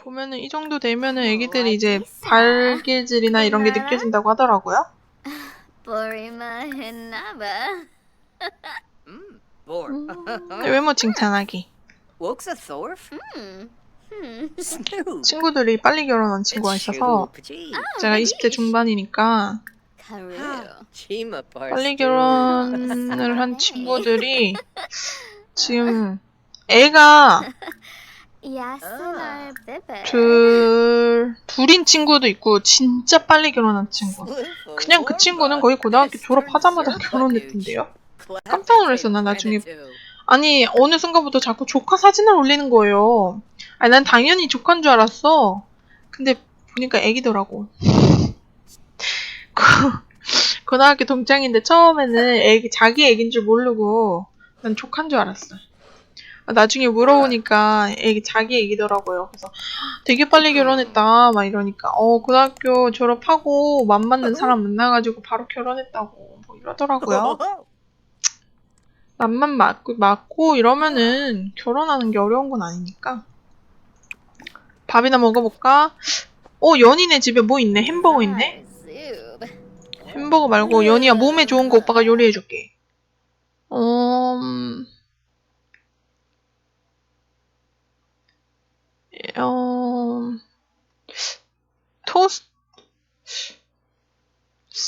보면은 이 정도 되면은 애기들이 이제 발길질이나 이런 게 느껴진다고 하더라고요. Mm, Bor. 음, 외모 칭찬하기. Thorf? Hmm. Hmm. Snoop. 친구들이 빨리 결혼한 친구가 있어서 제가 20대 중반이니까. 빨리 결혼을 한 친구들이 지금 애가 Bibi. 둘 둘인 친구도 있고 진짜 빨리 결혼한 친구. 그냥 그 친구는 거의 고등학교 졸업하자마자 결혼했던데요. 깜짝 놀랐어, 나 나중에. 아니 어느 순간부터 자꾸 조카 사진을 올리는 거예요. 아니 난 당연히 조카인 줄 알았어. 근데 보니까 애기더라고. 그- 고등학교 동창인데 처음에는 애기 자기 애기인 줄 모르고 난 조카인 줄 알았어. 아, 나중에 물어보니까 애기 자기 애기더라고요. 그래서 되게 빨리 결혼했다 막 이러니까 어 고등학교 졸업하고 맘 맞는 사람 만나가지고 바로 결혼했다고 뭐 이러더라고요. 맘만 맞고, 맞고 이러면은 결혼하는 게 어려운 건 아니니까. 밥이나 먹어볼까? 어, 연이네 집에 뭐 있네? 햄버거 있네? 햄버거 말고 연이야 몸에 좋은 거 오빠가 요리해줄게. 음... 어... 토스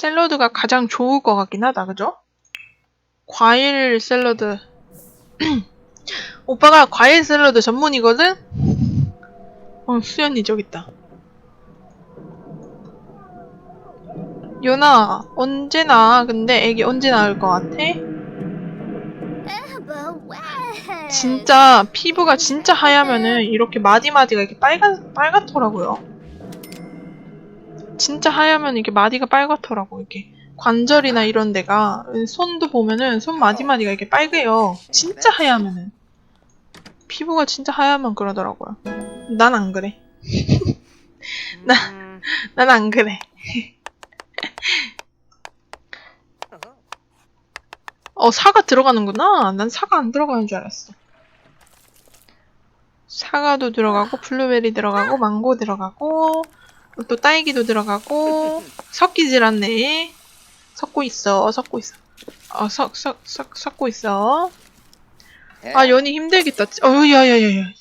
샐러드가 가장 좋을 것 같긴 하다, 그죠? 과일 샐러드. 오빠가 과일 샐러드 전문이거든? 어, 수연이 저기 있다. 요나, 언제 나? 근데 애기 언제 나올 것 같아? 진짜 피부가 진짜 하얗면은 이렇게 마디마디가 이렇게 빨간 빨갛더라고요. 진짜 하얗면 이렇게 마디가 빨갛더라고 이렇게 관절이나 이런 데가 손도 보면은 손 마디마디가 이렇게 빨개요. 진짜 하얗면은 피부가 진짜 하얗면 그러더라고요. 난 안 그래. Mm. 난안 그래. 어 사과 들어가는구나. 난 사과 안 들어가는 줄 알았어. 사과도 들어가고 블루베리 들어가고 망고 들어가고 또 딸기도 들어가고 섞이질 않네. 섞고 있어. 섞고 있어. 어, 섞, 섞, 섞, 섞고 있어. 아, 연이 힘들겠다. 어우, 야, 야, 야, 야.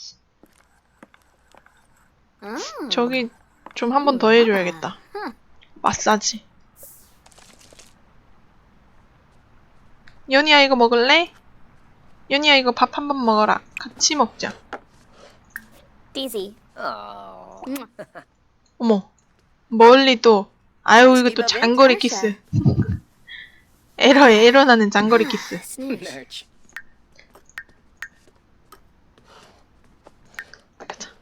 Mm. 저기 좀 한 번 더 해줘야겠다. 마사지. 연이야, 이거 먹을래? 연이야, 이거 밥 한 번 먹어라. 같이 먹자. Oh. 어머, 멀리 또. 아유, 이거 또 장거리 키스. 에러, 에러 나는 장거리 키스.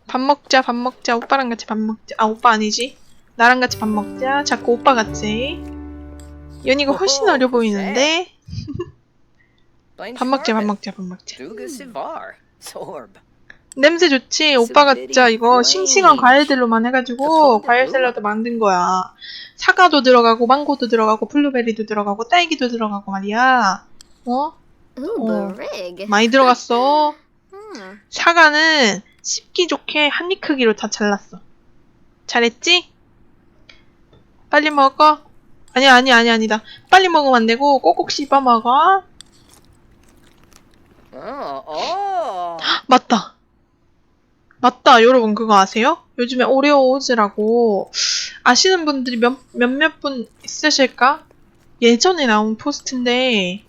밥 먹자, 밥 먹자. 오빠랑 같이 밥 먹자. 아, 오빠 아니지? 나랑 같이 밥 먹자. 자꾸 오빠 같이. 연이가 훨씬 어려 보이는데? 밥 먹자, 밥 먹자, 밥 먹자. 냄새 좋지? 오빠가 진짜 이거 싱싱한 과일들로만 해가지고 과일 샐러드 만든 거야. 사과도 들어가고, 망고도 들어가고, 블루베리도 들어가고, 딸기도 들어가고 말이야. 어? Barig. 많이 들어갔어. Hmm. 사과는 씹기 좋게 한 입 크기로 다 잘랐어. 잘했지? 빨리 먹어. 아니야, 아니야, 아니야, 아니다. 빨리 먹으면 안 되고 꼭꼭 씹어 먹어. Oh, oh. 맞다. 맞다. 여러분 그거 아세요? 요즘에 오레오 오즈라고 아시는 분들이 몇, 몇몇 분 있으실까? 예전에 나온 포스트인데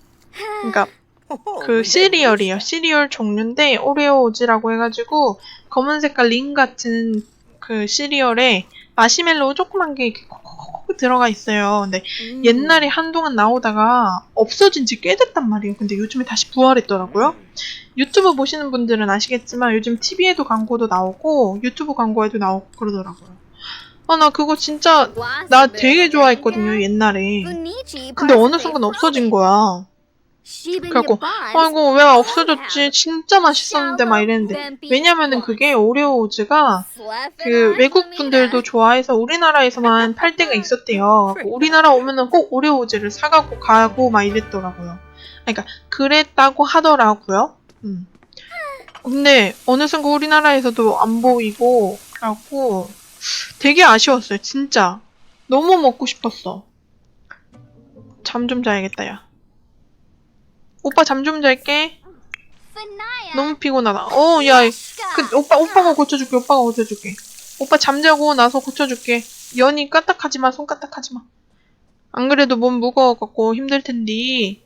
그러니까 그 시리얼이에요. 시리얼 종류인데 오레오 오즈라고 해가지고 검은 색깔 링 같은 그 시리얼에 마시멜로우 조그만 게 이렇게 들어가 있어요. 근데 Mm. 옛날에 한동안 나오다가 없어진 지 꽤 됐단 말이에요. 근데 요즘에 다시 부활했더라고요. 유튜브 보시는 분들은 아시겠지만 요즘 TV에도 광고도 나오고 유튜브 광고에도 나오고 그러더라고요. 아, 나 그거 진짜 나 되게 좋아했거든요, 옛날에. 근데 어느 순간 없어진 거야. 그래갖고, 아이고, 왜 없어졌지? 진짜 맛있었는데 막 이랬는데. 왜냐면은 그게 오레오 오즈가 그 외국 분들도 좋아해서 우리나라에서만 팔 때가 있었대요. 그래갖고 우리나라 오면은 꼭 오레오 오즈를 사가고 가고 막 이랬더라고요. 그러니까 그랬다고 하더라고요. 음. 근데 어느 순간 우리나라에서도 안 보이고 라고 되게 아쉬웠어요, 진짜. 너무 먹고 싶었어. 잠 좀 자야겠다, 야. 오빠 잠 좀 잘게. 너무 피곤하다. 어, 야, 그, 오빠, 오빠가 고쳐줄게, 오빠가 고쳐줄게. 오빠 잠자고 나서 고쳐줄게. 연이 까딱하지 마, 손 까딱하지 마. 안 그래도 몸 무거워갖고 힘들 텐데.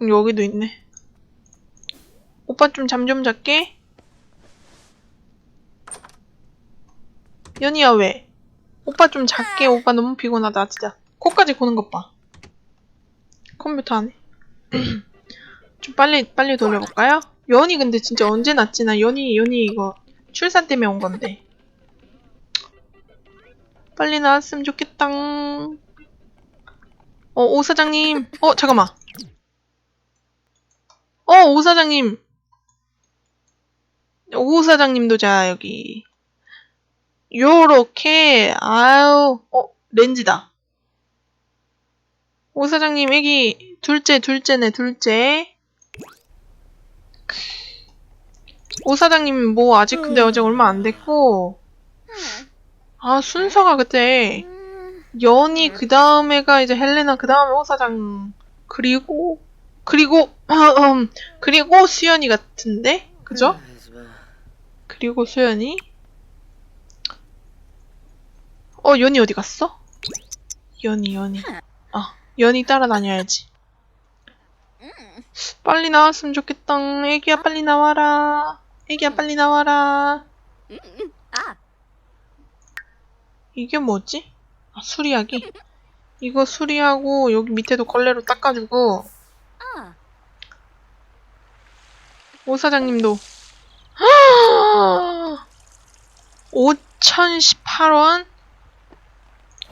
음, 여기도 있네. 오빠 좀 잠 좀 잘게. 연이야, 왜? 오빠 좀 잘게. 오빠 너무 피곤하다, 진짜. 코까지 고는 것 봐. 컴퓨터 안에. 좀 빨리, 빨리 돌려볼까요? 연이 근데 진짜 언제 났지? 나 연이, 연이 이거 출산 때문에 온 건데. 빨리 나왔으면 좋겠다. 어, 오 사장님. 어, 잠깐만. 어, 오 사장님. 오 사장님도 자, 여기. 요렇게, 아유, 어, 렌즈다. 오 사장님, 애기, 둘째, 둘째네, 둘째. 오 사장님, 뭐, 아직 근데 어제 얼마 안 됐고, 아, 순서가 그때, Mm, 연이 그 다음에가 이제 헬레나 그 다음에 오 사장 그리고 그리고 음, 그리고 수연이 같은데? 그죠? 그리고 수연이? 어 연이 어디 갔어? 연이 연이. 아 연이 따라다녀야지 빨리 나왔으면 좋겠다 애기야 빨리 나와라 애기야 빨리 나와라. 이게 뭐지? 아, 수리하기? 이거 수리하고 여기 밑에도 걸레로 닦아주고. 오 사장님도 5,018원?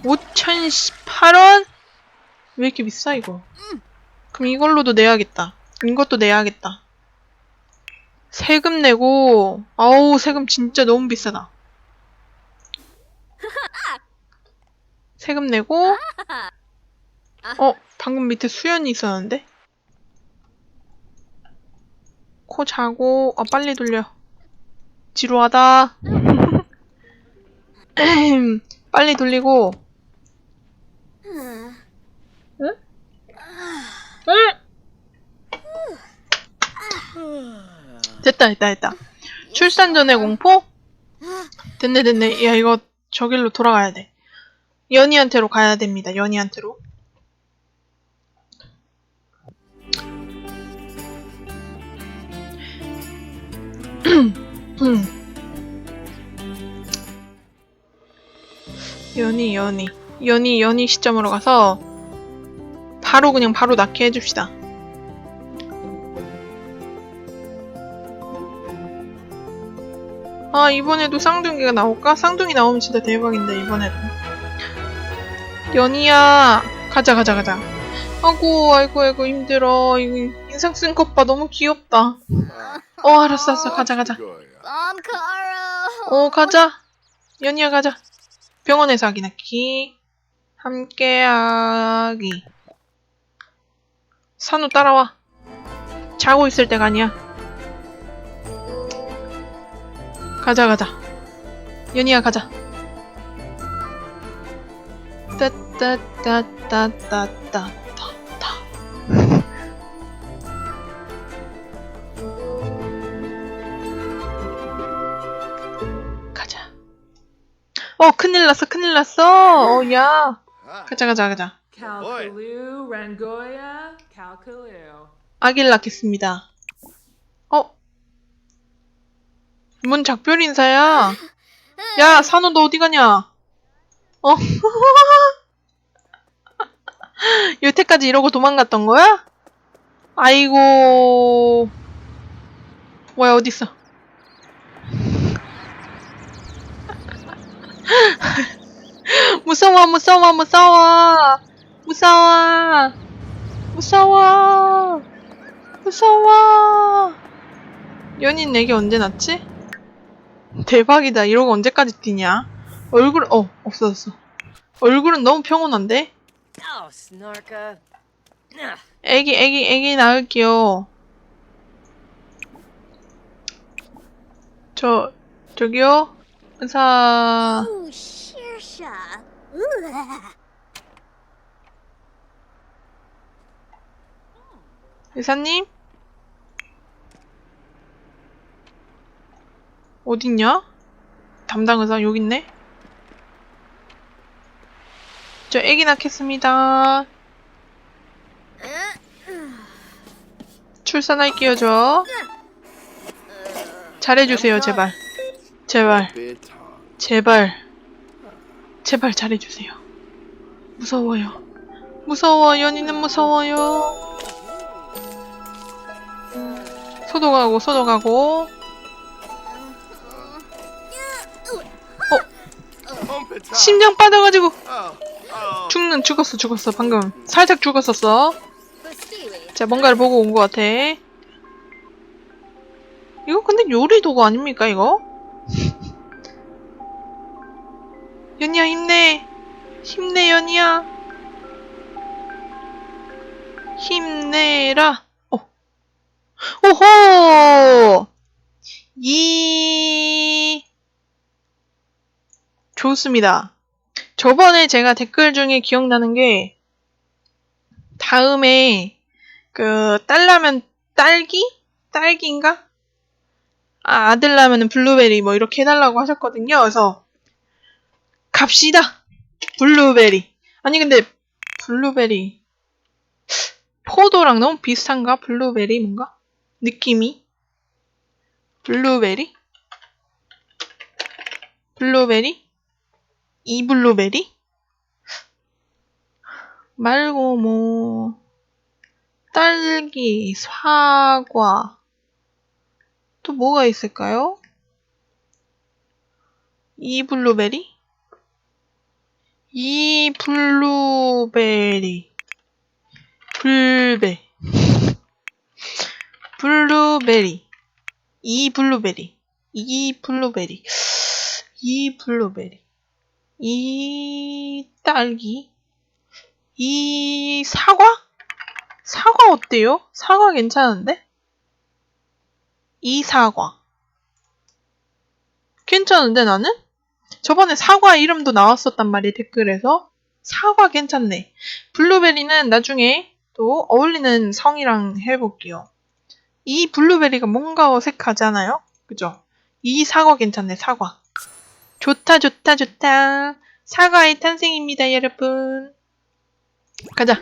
5,018원? 왜 이렇게 비싸 이거? 그럼 이걸로도 내야겠다. 이것도 내야겠다. 세금 내고 아우 세금 진짜 너무 비싸다. 세금 내고 어 방금 밑에 수연이 있었는데 코 자고 아 빨리 돌려 지루하다 빨리 돌리고 됐다 됐다 됐다. 출산 전의 공포? 됐네 됐네. 야 이거 저길로 돌아가야 돼. 연희한테로 가야 됩니다 연희한테로. 음. 연희 연희. 연희 연희 시점으로 가서 바로 그냥 바로 낳게 해줍시다 아 이번에도 쌍둥이가 나올까? 쌍둥이 나오면 진짜 대박인데 이번에도. 연희야 가자 가자 가자. 아이고 아이고 아이고 힘들어. 이거 인상 쓴 것 봐. 너무 귀엽다. 어 알았어 알았어. 가자 가자. 어 가자. 연희야 가자. 병원에서 하기 낳기. 함께하기. 산우 따라와. 자고 있을 때가 아니야 가자 가자 연희야 가자 따따따따따따따 가자 어 큰일 났어 큰일 났어 어야 가자 가자 가자. 아기를 낳겠습니다 어? 뭔 작별 인사야. 야 산호 너 어디 가냐? 어? 여태까지 이러고 도망갔던 거야? 아이고. 뭐야 어딨어? 무서워 무서워 무서워. 무서워. 무서워. 무서워. 연인 내게 언제 낳지? 대박이다 이러고 언제까지 뛰냐 얼굴 어 없어졌어 얼굴은 너무 평온한데 Oh. 애기 애기 애기 낳을게요 저 저기요? 의사, Oh. 의사님? 어딨냐? 담당 의사 여기 있네? 저 애기 낳겠습니다. 출산할게요, 저. 잘해주세요, 제발. 제발. 제발. 제발 잘해주세요. 무서워요. 무서워, 연희는 무서워요. 소독하고, 소독하고. 심장 빠져가지고. 죽는 죽었어 죽었어 방금. 살짝 죽었었어. 자 뭔가를 보고 온 것 같아. 이거 근데 요리 도구 아닙니까 이거? 연이야 힘내. 힘내 연이야. 힘내라. 어. 오호! 이 좋습니다 저번에 제가 댓글 중에 기억나는 게 다음에 그 딸라면 딸기? 딸기인가? 아, 아들 라면은 블루베리 뭐 이렇게 해달라고 하셨거든요. 그래서 갑시다. 블루베리. 아니 근데 블루베리 포도랑 너무 비슷한가? 블루베리 뭔가? 느낌이? 블루베리? 블루베리? 이 블루베리? 말고 뭐 딸기, 사과 또 뭐가 있을까요? 이 블루베리? 이 블루베리 블베 블루베리 이 블루베리 이 블루베리 이 블루베리 이 딸기 이 사과? 사과 어때요? 사과 괜찮은데? 이 사과. 괜찮은데 나는? 저번에 사과 이름도 나왔었단 말이야 댓글에서. 사과 괜찮네. 블루베리는 나중에 또 어울리는 성이랑 해볼게요. 이 블루베리가 뭔가 어색하잖아요? 그죠? 이 사과 괜찮네, 사과. 좋다, 좋다, 좋다. 사과의 탄생입니다, 여러분. 가자.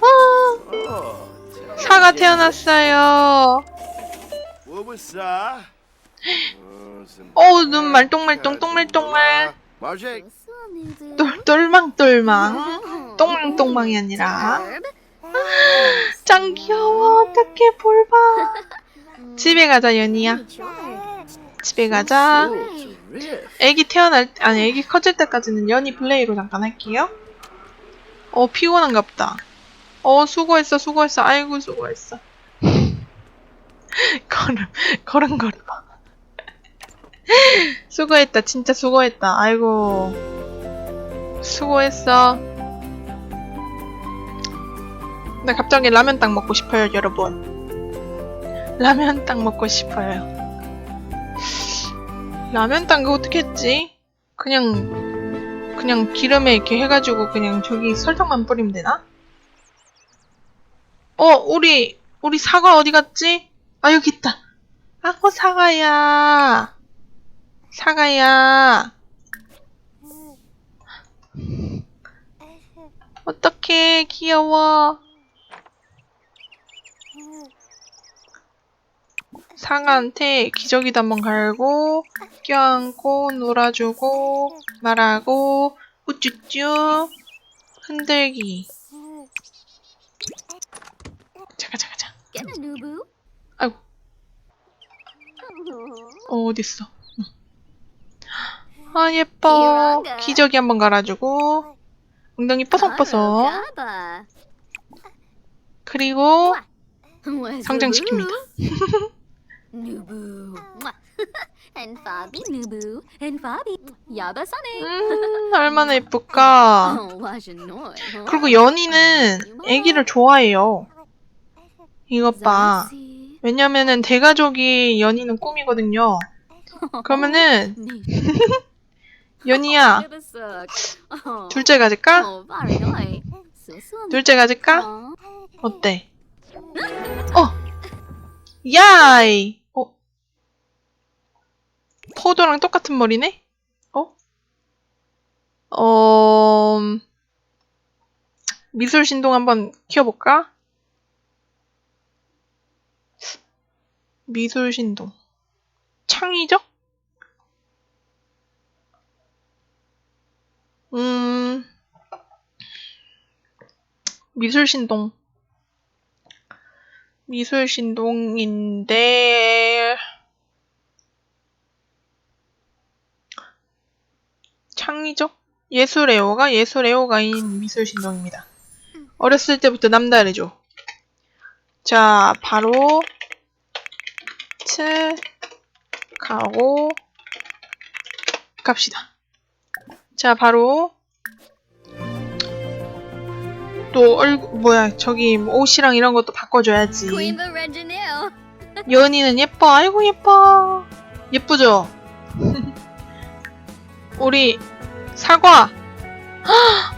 아, 사과 태어났어요. 어우, 눈 말똥말똥, 똥말똥말. 똘, 똘망똘망. 똥망똥망이 아니라. 짱 귀여워. 어떡해, 볼 봐. 집에 가자, 연희야. 집에 가자. 애기 태어날, 때- 아니, 애기 커질 때까지는 연희 플레이로 잠깐 할게요. 어, 피곤한가 보다. 어, 수고했어, 수고했어. 아이고, 수고했어. 걸음, 걸음걸음. 수고했다, 진짜 수고했다. 아이고. 수고했어. 나 갑자기 라면 땅 먹고 싶어요, 여러분. 라면 땅 먹고 싶어요. 라면 땅 그거 어떻게 했지? 그냥 그냥 기름에 이렇게 해가지고 그냥 저기 설탕만 뿌리면 되나? 어 우리 우리 사과 어디 갔지? 아 여기 있다. 아고 사과야. 사과야. 어떡해 귀여워. 사과한테 기저귀도 한번 갈고 껴안고 놀아주고 말하고 우쭈쭈 흔들기 Get a Nubu? 아이고 어 어딨어 응. 아 예뻐? 기저귀 한번 갈아주고 엉덩이 뽀송뽀송. 그리고 성장시킵니다 Nubu. Mwah. and Fabi Nubu. And Fabi. Yaba Sane. 음 얼마나 예쁠까? 그리고 연희는 애기를 좋아해요 이것 봐. 왜냐면은 대가족이 연희는 꿈이거든요. 그러면은 네. 연희야 어. 둘째 가질까? 어. 둘째 가질까? 어. 어때? 어! 야이! 어? 포도랑 똑같은 머리네? 어? 어... 음, 미술 신동 한번 키워볼까? 미술 신동. 창의적? 음... 미술 신동. 미술 신동인데 창의적 예술 애호가 예술 애호가인 미술 신동입니다. 어렸을 때부터 남다르죠. 자, 바로 트 가고 갑시다. 자, 바로 또 얼, 뭐야 저기 뭐 옷이랑 이런 것도 바꿔줘야지. 연이는 예뻐. 아이고 예뻐. 예쁘죠? 우리 사과. 헉!